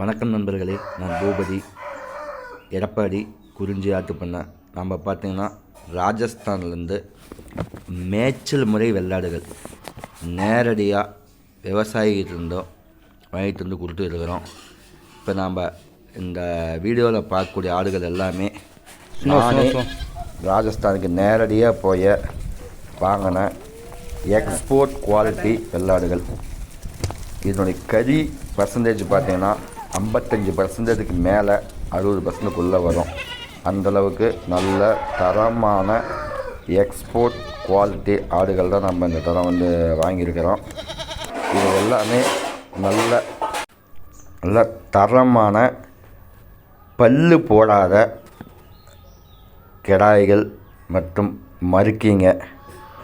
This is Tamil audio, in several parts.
வணக்கம் நண்பர்களே நான் பூபதி. எடப்பாடி குறிஞ்சி ஆட்டுப்பண்ணை நம்ம பார்த்தீங்கன்னா ராஜஸ்தான்லேருந்து மேய்ச்சல் முறை வெள்ளாடுகள். நேரடியாக விவசாயிகிட்ட இருந்தோம் வாங்கிட்டு வந்து கொடுத்து இருக்கிறோம். இப்போ நாம் இந்த வீடியோவில் பார்க்கக்கூடிய ஆடுகள் எல்லாமே நானே ராஜஸ்தானுக்கு நேரடியாக போய் வாங்கின எக்ஸ்போர்ட் குவாலிட்டி வெள்ளாடுகள். இதனுடைய கறி பர்சன்டேஜ் பார்த்தீங்கன்னா ஐம்பத்தஞ்சு பர்சன்டேஜுக்கு மேலே அறுபது பர்சன்ட்டுக்குள்ளே வரும். அந்தளவுக்கு நல்ல தரமான எக்ஸ்போர்ட் குவாலிட்டி ஆடுகள் தான் நம்ம இந்த தரம் வந்து வாங்கியிருக்கிறோம். இது எல்லாமே நல்ல நல்ல தரமான பல்லு போடாத கிடாய்கள் மற்றும் மறுக்கிங்க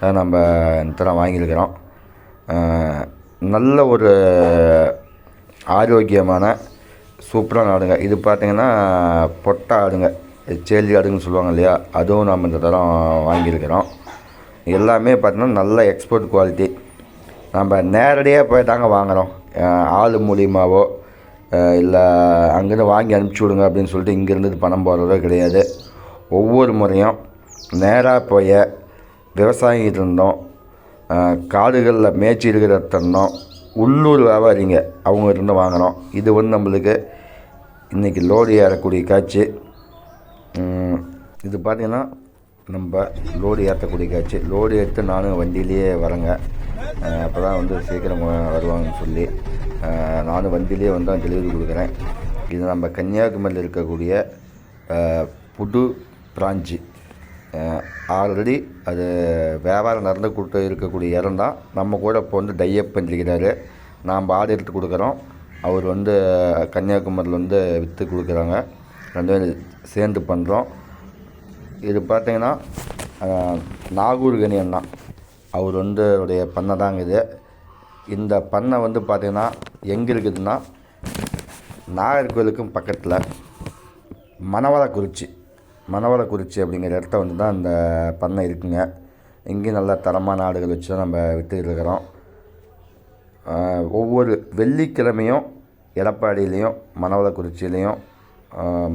தான் நம்ம இந்த தரம் வாங்கியிருக்கிறோம். நல்ல ஒரு ஆரோக்கியமான சூப்பரான ஆடுங்க. இது பார்த்திங்கன்னா பொட்டை ஆடுங்க. சேலி ஆடுங்கன்னு சொல்லுவாங்க இல்லையா? அதுவும் நம்ம இந்த தரம் வாங்கியிருக்கிறோம். எல்லாமே பார்த்திங்கன்னா நல்ல எக்ஸ்போர்ட் குவாலிட்டி நம்ம நேரடியாக போய் தாங்க வாங்குகிறோம் ஆள் மூலியமாகவோ இல்லை அங்கேருந்து வாங்கி அனுப்பிச்சி விடுங்க அப்படின்னு சொல்லிட்டு இங்கேருந்து இது பணம் போடுறதோ கிடையாது. ஒவ்வொரு முறையும் நேராக போய் விவசாயிகிட்ட இருந்தோம். காடுகளில் மேய்ச்சி இருக்கிற தந்தோம் உள்ளூர் வியாபாரிங்க அவங்க இருந்து வாங்குகிறோம் இது வந்து நம்மளுக்கு இன்றைக்கி லோடு ஏறக்கூடிய காட்சி. இது பார்த்திங்கன்னா நம்ம லோடு ஏற்றக்கூடிய காட்சி. லோடு எடுத்து நானும் வண்டியிலேயே வரேங்க. அப்போ தான் வந்து சீக்கிரம் வருவாங்கன்னு சொல்லி. நானும் வண்டியிலேயே வந்து டெலிவரி கொடுக்குறேன். இது நம்ம கன்னியாகுமரியில் இருக்கக்கூடிய புது பிரான்ச்சு. ஆல்ரெடி அது வியாபாரம் நடந்து கொடுத்து இருக்கக்கூடிய இடம் தான் நம்ம கூட இப்போ வந்து டையப் பண்ணிருக்கிறாரு. நாம் ஆடு எடுத்து கொடுக்குறோம். அவர் வந்து கன்னியாகுமரியில் வந்து விற்று கொடுக்குறாங்க. ரெண்டு பேரும் சேர்ந்து பண்ணுறோம் இது பார்த்தீங்கன்னா நாகூர் கணி அண்ணா. அவர் வந்து அவருடைய பண்ணை தாங்க இது. இந்த பண்ணை வந்து பார்த்திங்கன்னா எங்கே இருக்குதுன்னா நாகர்கோவிலுக்கும் பக்கத்தில் மணவளக்குறிச்சி. மணவளக்குறிச்சி அப்படிங்கிற இடத்த வந்து தான் இந்த பண்ணை இருக்குங்க. இங்கேயும் நல்ல தரமான ஆடுகள் வச்சு தான் நம்ம விற்றுட்டு இருக்கிறோம். ஒவ்வொரு வெள்ளிக்கிழமையும் எடப்பாடியிலையும் மணவளக்குறிச்சியிலையும்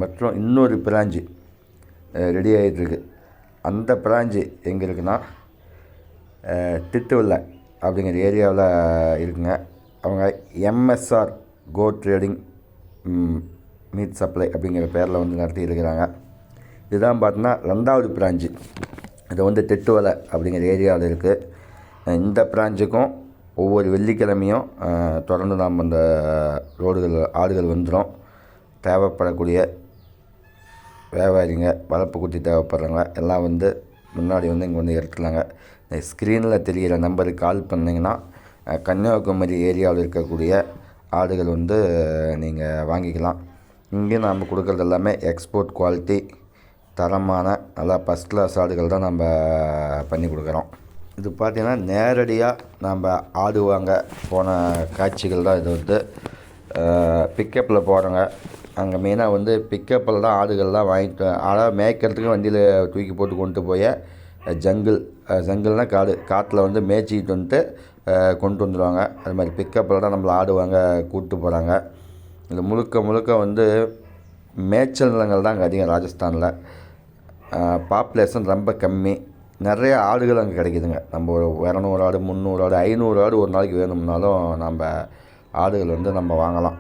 மற்றும் இன்னொரு பிராஞ்சு ரெடி ஆகிட்டுருக்கு அந்த பிராஞ்சு எங்கே இருக்குன்னா திட்டுவில்ல அப்படிங்கிற ஏரியாவில் இருக்குங்க. அவங்க MSR co trading meat supply அப்படிங்கிற பேரில் வந்து நடத்தி இருக்கிறாங்க இதுதான் பார்த்தோன்னா ரெண்டாவது பிராஞ்சு. இது வந்து திட்டுவலை அப்படிங்கிற ஏரியாவில் இருக்குது இந்த பிராஞ்சுக்கும் ஒவ்வொரு வெள்ளிக்கிழமையும் தொடர்ந்து நாம் அந்த ரோடுகள் ஆடுகள் வந்துடும் தேவைப்படக்கூடிய வியாபாரிங்க வளர்ப்பு குட்டி தேவைப்படுறவங்க எல்லாம் வந்து முன்னாடி வந்து இங்கே வந்து எடுத்துலாங்க இந்த ஸ்க்ரீனில் தெரிகிற நம்பருக்கு கால் பண்ணிங்கன்னா கன்னியாகுமரி ஏரியாவில் இருக்கக்கூடிய ஆடுகள் வந்து நீங்கள் வாங்கிக்கலாம். இங்கே நாம் கொடுக்குறது எல்லாமே எக்ஸ்போர்ட் குவாலிட்டி தரமான நல்லா ஃபஸ்ட் கிளாஸ் ஆடுகள் தான் நம்ம பண்ணி கொடுக்குறோம். இது பார்த்திங்கன்னா நேரடியாக நம்ம ஆடுவாங்க. போன காட்சிகள் தான் இது வந்து. பிக்கப்பில் போகிறோங்க அங்கே மெயினாக வந்து பிக்கப்பில் தான் ஆடுகள்லாம் வாங்கிட்டு ஆனால் மேய்க்கிறதுக்கு வண்டியில் தூக்கி போட்டு கொண்டு போய் ஜங்கிள் ஜங்கிள்னால் காடு காட்டில் வந்து மேய்ச்சிக்கிட்டு வந்துட்டு கொண்டு வந்துடுவாங்க அது மாதிரி பிக்கப்பில் தான் நம்மளை ஆடுவாங்க கூப்பிட்டு போகிறாங்க இது முழுக்க முழுக்க வந்து மேய்ச்சல் நிலங்கள் தான் அங்கே அதிகம் ராஜஸ்தானில். பாப்புலேஷன் ரொம்ப கம்மி. நிறைய ஆடுகள் அங்கே கிடைக்குதுங்க. நம்ம ஒரு இரநூறு ஆடு முந்நூறு ஆடு ஐநூறு ஆடு ஒரு நாளைக்கு வேணும்னாலும் நம்ம ஆடுகள் வந்து நம்ம வாங்கலாம்.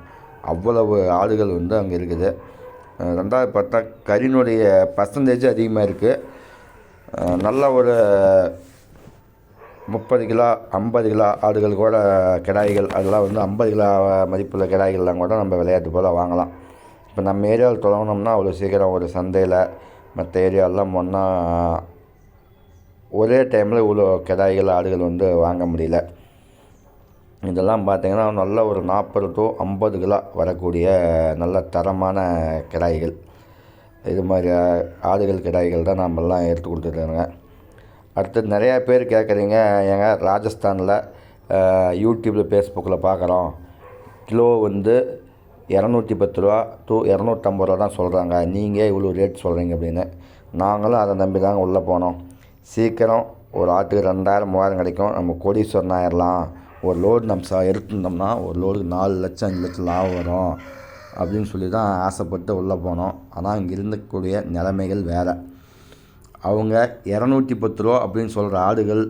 அவ்வளவு ஆடுகள் வந்து அங்கே இருக்குது. ரெண்டாவது பார்த்தா கறினுடைய பர்சன்டேஜ் அதிகமாக இருக்குது நல்ல ஒரு முப்பது கிலோ ஐம்பது கிலோ ஆடுகள் கூட கிடாய்கள் அதெல்லாம் வந்து ஐம்பது கிலோ மதிப்புள்ள கிடாய்கள்லாம் கூட நம்ம விளையாட்டு போல் வாங்கலாம். இப்போ நம்ம ஏரியாவில் தொடங்கினோம்னா அவ்வளோ சீக்கிரம் ஒரு சந்தையில் மற்ற ஏரியாவெல்லாம் ஒன்றா ஒரே டைமில் இவ்வளோ கிடாய்கள் ஆடுகள் வந்து வாங்க முடியல. இதெல்லாம் பார்த்திங்கன்னா நல்ல ஒரு நாற்பது டு ஐம்பது கிலோ வரக்கூடிய நல்ல தரமான கிடாய்கள். இது மாதிரி ஆடுகள் கிடாய்கள் தான் நாமெல்லாம் எடுத்து கொடுத்துருக்காங்க அடுத்து நிறையா பேர் கேட்குறீங்க ஏங்க ராஜஸ்தானில் யூடியூப்பில் ஃபேஸ்புக்கில் பார்க்குறோம் கிலோ வந்து இரநூத்தி பத்து ரூபா டு இரநூத்தம்பது ரூபா தான் சொல்கிறாங்க நீங்கள் இவ்வளோ ரேட் சொல்கிறீங்க அப்படின்னு. நாங்களும் அதை நம்பி தாங்க உள்ளே போனோம். சீக்கிரம் ஒரு ஆட்டுக்கு ரெண்டாயிரம் மூவாயிரம் கிடைக்கும். நம்ம கோடீஸ்வரன் ஆயிடலாம் ஒரு லோடு நம்ம ச எடுத்துருந்தோம்னா ஒரு லோடுக்கு நாலு லட்சம் அஞ்சு லட்சம் லாபம் வரும். அப்படின்னு சொல்லி தான் ஆசைப்பட்டு உள்ளே போனோம். ஆனால் இங்கே இருந்தக்கூடிய நிலைமைகள் வேறு. அவங்க இரநூத்தி பத்து ரூபா அப்படின்னு சொல்கிற ஆடுகள்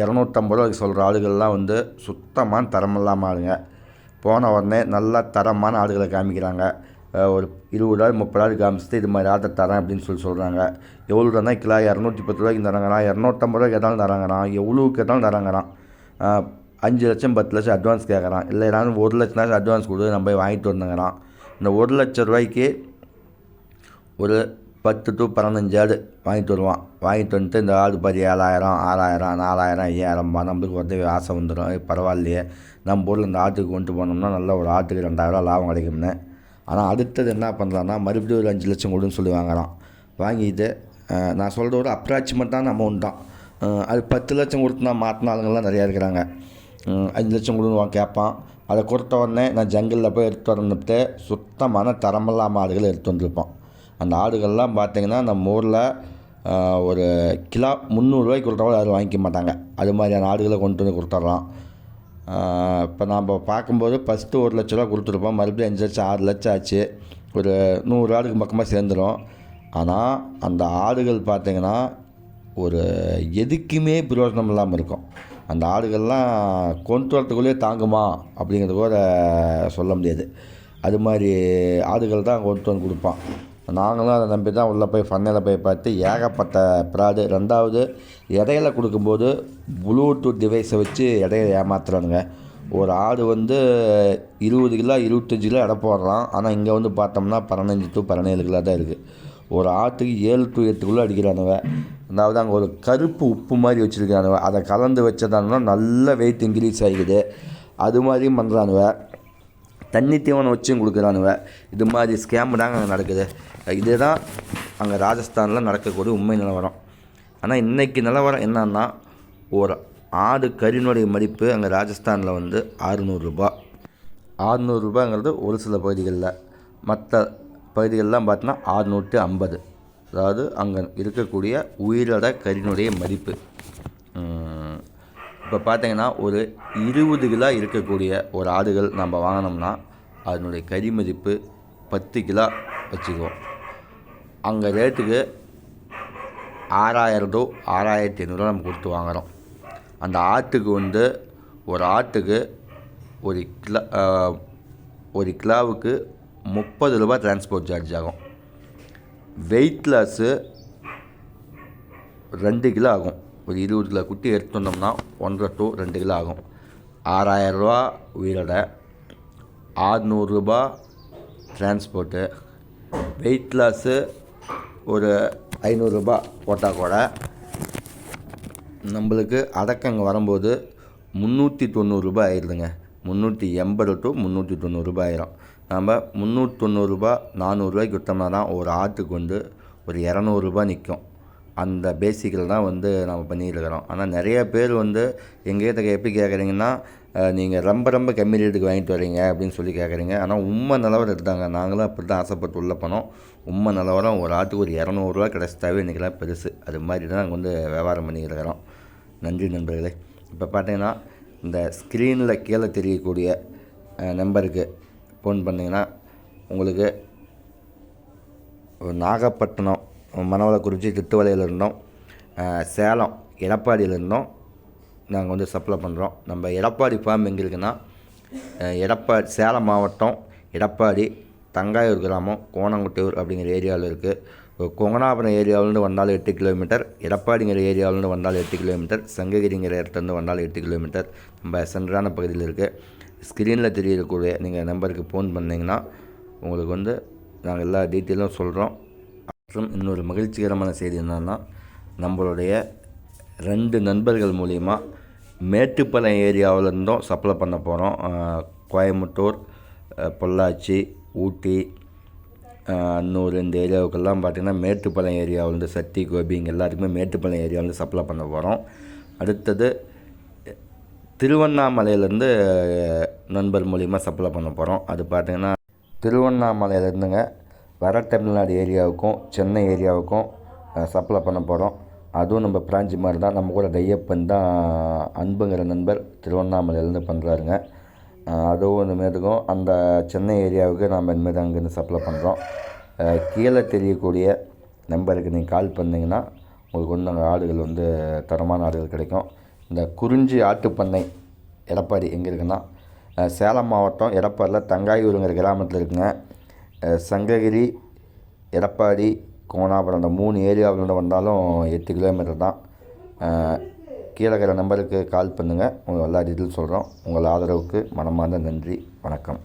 இரநூத்தம்பது ரூபாய்க்கு சொல்கிற ஆடுகள்லாம் வந்து சுத்தமான தரமில்லாமல் ஆடுங்க போன உடனே நல்லா தரமான ஆடுகளை காமிக்கிறாங்க. ஒரு இருபது ரூபாய் முப்பது ரூபாய் காமிச்சிட்டு இது மாதிரி ஆட்டை தரேன் அப்படின்னு சொல்லி சொல்கிறாங்க எவ்வளோ தான் கிலோ இரநூத்தி பத்து ரூபாய்க்கு தராங்கண்ணா இரநூத்தம்பது ரூபா கேட்டாலும் தராங்கறான் எவ்வளோ கேட்டாலும் தராங்கறான் அஞ்சு லட்சம் பத்து லட்சம் அட்வான்ஸ் கேட்குறான். இல்லை ஏதாவது ஒரு லட்சம் அட்வான்ஸ் கொடுத்து நம்ம போய் வாங்கிட்டு வந்தங்கிறான் இந்த ஒரு லட்ச ரூபாய்க்கு ஒரு பத்து டு பதினஞ்சு ஆடு வாங்கிட்டு வருவான். வாங்கிட்டு வந்துட்டு இந்த ஆடு பதி ஏழாயிரம் ஆறாயிரம் நாலாயிரம் ஐயாயிரம்பா நம்மளுக்கு வந்து ஆசை வந்துடும் பரவாயில்லையே. நம்ம ஊரில் இந்த ஆட்டுக்கு கொண்டு போனோம்னா நல்ல ஒரு ஆட்டுக்கு ரெண்டாயிரம் லாபம் கிடைக்கும்னு. ஆனால் அடுத்தது என்ன பண்ணுறான்னா மறுபடியும் ஒரு அஞ்சு லட்சம் கொடுன்னு சொல்லி வாங்குறான் வாங்கிட்டு நான் சொல்கிற ஒரு அப்ராக்சிமேட்டான அமௌண்ட் தான். அது பத்து லட்சம் கொடுத்து நான் மாற்றின ஆளுங்கள்லாம் நிறையா இருக்கிறாங்க. அஞ்சு லட்சம் கொடுன்னு வாங்க கேட்பான். அதை கொடுத்த உடனே நான் ஜங்கிளில் போய் எடுத்து வந்துட்டு சுத்தமான தரமில்லாமல் ஆடுகளை எடுத்து வந்திருப்போம் அந்த ஆடுகள்லாம் பார்த்தீங்கன்னா நம்ம ஊரில் ஒரு கிலோ முந்நூறுரூவாய்க்கு கொடுத்தா யாரும் வாங்கிக்க மாட்டாங்க. அது மாதிரியான ஆடுகளை கொண்டு வந்து கொடுத்துட்றான் இப்போ நாம் பார்க்கும்போது ஃபஸ்ட்டு ஒரு லட்ச ரூபா கொடுத்துருப்போம். மறுபடியும் அஞ்சு லட்சம் ஆறு லட்சம் ஆச்சு. ஒரு நூறு ஆடுக்கு பக்கமாக சேர்ந்துடும் ஆனால் அந்த ஆடுகள் பார்த்திங்கன்னா ஒரு எதுக்குமே பிரயோஜனம் இல்லாமல் இருக்கும். அந்த ஆடுகள்லாம் கொண்டு வரத்துக்குள்ளேயே தாங்குமா அப்படிங்கிறது கூட சொல்ல முடியாது. அது மாதிரி ஆடுகள் தான் கொண்டு வந்து கொடுப்பான். நாங்களும் அதை நம்பி தான் உள்ளே போய் பண்ணையில் போய் பார்த்து ஏகப்பட்ட ப்ராடு. ரெண்டாவது இடையில கொடுக்கும்போது ப்ளூடூத் டிவைஸை வச்சு இடையில ஏமாத்துறானுங்க. ஒரு ஆடு வந்து இருபது கிலோ இருபத்தஞ்சி கிலோ எடை போடுறான். ஆனால் இங்கே வந்து பார்த்தோம்னா பதினஞ்சு டு பதினேழு கிலோ தான் இருக்குது ஒரு ஆட்டுக்கு ஏழு டு எட்டுக்குள்ளே கிலோ அடிக்கிறானுவ அதாவது அங்கே ஒரு கருப்பு உப்பு மாதிரி வச்சுருக்கானுவ அதை கலந்து வச்சதானுன்னா நல்ல வெயிட் இன்க்ரீஸ் ஆகிக்குது. அது மாதிரியும் பண்ணுறானுவ தண்ணி தீவனம் வச்சும் கொடுக்குறானுவ இது மாதிரி ஸ்கேம் தாங்க அங்கே நடக்குது. இதுதான் அங்கே ராஜஸ்தானில் நடக்கக்கூடிய உண்மை நிலவரம். ஆனால் இன்றைக்கி நிலவரம் என்னன்னா ஒரு ஆடு கறினுடைய மதிப்பு அங்கே ராஜஸ்தானில் வந்து அறுநூறுரூபா ஆறுநூறுபாங்கிறது ஒரு சில பகுதிகளில். மற்ற பகுதிகளெலாம் பார்த்தோன்னா ஆறுநூற்றி ஐம்பது. அதாவது அங்கே இருக்கக்கூடிய உயிரோட கறினுடைய மதிப்பு. இப்போ பார்த்தீங்கன்னா ஒரு இருபது கிலோ இருக்கக்கூடிய ஒரு ஆடுகள் நம்ம வாங்கினோம்னா அதனுடைய கறி மதிப்பு பத்து கிலோ வச்சுக்குவோம். அங்கே ரேட்டுக்கு ஆறாயிரம் டு ஆறாயிரத்தி ஐநூறுரூவா நம்ம கொடுத்து வாங்குகிறோம் அந்த ஆட்டுக்கு வந்து ஒரு ஆட்டுக்கு ஒரு கிலோ ஒரு கிலோவுக்கு முப்பது ரூபா டிரான்ஸ்போர்ட் சார்ஜ் ஆகும். வெயிட் லாஸு ரெண்டு கிலோ ஆகும். ஒரு இருபது கிலோ குட்டி எடுத்து வந்தோம்னா ஒன்றரை டு ரெண்டு கிலோ ஆகும். ஆறாயிரரூபா உயிரோட ஆறுநூறுரூபா டிரான்ஸ்போர்ட்டு வெயிட் லாஸு ஒரு ஐநூறுரூபா போட்டால் கூட நம்மளுக்கு அடக்கங்க வரும்போது முந்நூற்றி தொண்ணூறுரூபா ஆயிடுதுங்க முந்நூற்றி எண்பது டு முந்நூற்றி தொண்ணூறுரூபா ஆயிரும். நம்ம முந்நூற்றி தொண்ணூறுரூபா நானூறுரூவாய்க்கு விட்டோம்னா தான் ஒரு ஆட்டுக்கு வந்து ஒரு இரநூறுபா நிற்கும் அந்த பேசிக்கில் தான் வந்து நம்ம பண்ணியிருக்கிறோம் ஆனால் நிறைய பேர் வந்து எங்கேயிட்ட எப்படி கேட்குறீங்கன்னா நீங்கள் ரொம்ப ரொம்ப கம்மி ரேட்டுக்கு வாங்கிட்டு வரீங்க அப்படின்னு சொல்லி கேட்குறீங்க ஆனால் உண்மை நிலவரம் இருந்தாங்க நாங்களும் அப்படி தான் ஆசைப்பட்டு உள்ளே போனோம். உண்மை நிலவரம் ஒரு ஆட்டுக்கு ஒரு இரநூறுவா கிடச்சிட்டாவே இன்றைக்கெல்லாம் பெருசு. அது மாதிரி தான் நாங்கள் வந்து வியாபாரம் பண்ணிக்கிட்டு நன்றி நண்பர்களே. இப்போ பார்த்தீங்கன்னா இந்த ஸ்க்ரீனில் கீழே தெரியக்கூடிய நம்பருக்கு ஃபோன் பண்ணிங்கன்னா உங்களுக்கு நாகப்பட்டினம் மணவளக்குறிச்சி திட்டுவலையில் இருந்தோம். சேலம் எடப்பாடியில் இருந்தோம். நாங்கள் வந்து சப்ளை பண்ணுறோம் நம்ம எடப்பாடி ஃபார்ம் எங்கே இருக்குன்னா எடப்பாடி சேலம் மாவட்டம் எடப்பாடி தங்காயூர் கிராமம் கோணங்குட்டியூர் அப்படிங்கிற ஏரியாவில் இருக்குது கொங்கனாபுரம் ஏரியாவிலேருந்து வந்தாலும் எட்டு கிலோமீட்டர் எடப்பாடிங்கிற ஏரியாவிலேருந்து வந்தாலும் எட்டு கிலோமீட்டர் சங்ககிரிங்கிற இடத்துலேருந்து வந்தாலும் எட்டு கிலோமீட்டர். நம்ம சென்றான பகுதியில் இருக்குது ஸ்க்ரீனில் தெரியக்கூடிய நீங்கள் நம்பருக்கு ஃபோன் பண்ணிங்கன்னா உங்களுக்கு வந்து நாங்கள் எல்லா டீட்டெயிலும் சொல்கிறோம் மற்றும் இன்னொரு மகிழ்ச்சிகரமான செய்தி என்னென்னா நம்மளுடைய ரெண்டு நண்பர்கள் மூலிமா மேட்டுப்பாளையம் ஏரியாவிலேருந்தும் சப்ளை பண்ண போகிறோம் கோயம்புத்தூர் பொள்ளாச்சி ஊட்டி அன்னூர் இந்த ஏரியாவுக்கெல்லாம் பார்த்திங்கன்னா மேட்டுப்பாளையம் ஏரியாவிலேருந்து சத்தி கோபி இங்கே மேட்டுப்பாளையம் ஏரியாவிலேருந்து சப்ளை பண்ண போகிறோம் அடுத்தது திருவண்ணாமலையிலேருந்து நண்பர் மூலிமா சப்ளை பண்ண போகிறோம் அது பார்த்திங்கன்னா திருவண்ணாமலையிலேருந்துங்க வட தமிழ்நாடு ஏரியாவுக்கும் சென்னை ஏரியாவுக்கும் சப்ளை பண்ண போகிறோம் அதுவும் நம்ம பிராஞ்சி மாதிரி தான். நம்ம கூட டையப்பன் தான் அன்புங்கிற நண்பர் திருவண்ணாமலையிலேருந்து பண்ணுறாருங்க அதுவும் இனிமேட்டுக்கும் அந்த சென்னை ஏரியாவுக்கு நாம் இனிமேல் அங்கேருந்து சப்ளை பண்ணுறோம் கீழே தெரியக்கூடிய நம்பருக்கு நீங்கள் கால் பண்ணிங்கன்னா உங்களுக்கு வந்து அங்கே ஆடுகள் வந்து தரமான ஆடுகள் கிடைக்கும். இந்த குறிஞ்சி ஆட்டுப்பண்ணை எடப்பாடி எங்கே இருக்குன்னா சேலம் மாவட்டம் எடப்பாடியில் தங்காயூருங்கிற கிராமத்தில் இருக்குங்க. சங்ககிரி எடப்பாடி கோணாபுரம் அந்த மூணு ஏரியாவிலேருந்து வந்தாலும் எட்டு கிலோமீட்டர் தான். கீழே இருக்கிற நம்பருக்கு கால் பண்ணுங்கள் உங்களுக்கு எல்லா டீட்டெயில்ஸ் சொல்கிறோம் உங்கள் ஆதரவுக்கு மனமார்ந்த நன்றி. வணக்கம்.